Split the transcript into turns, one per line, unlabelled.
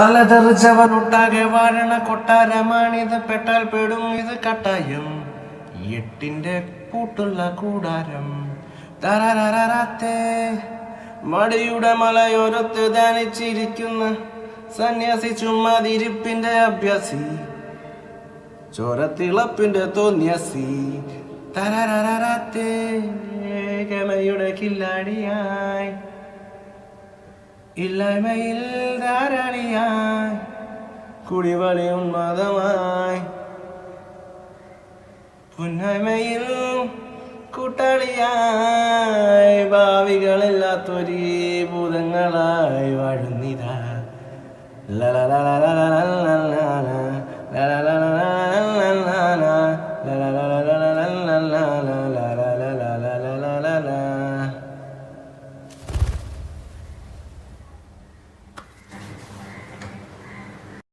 തലതെറിച്ചവനൊട്ടാകെ വാഴണ കൊട്ടാരമാണിത് പെട്ടാൽ പെടും ഇത് കട്ടായം. എട്ടിന്റെ കൂട്ടുള്ള കൂടാരം. തരരരരത്തെ. മടിയുടെ മലയോരത്ത് ധ്യാനിച്ചിരിക്കുന്ന സന്യാസി ചുമ്മാതിരിപ്പിന്റെ അഭ്യാസി. ചോരത്തിളപ്പിന്റെ തോന്നിയസി. തരരരരത്തെ. കമയുടെ കില്ലാടിയായി. ഇല്ലായ്മയിൽ ധാരണിയായി കുടിവളി ഉന്മാദമായി പുന്നമയിൽ കൂട്ടാളിയായി ഭാവികളില്ലാത്തൊരു ഭൂതങ്ങളായി വാഴുന്നിതാ la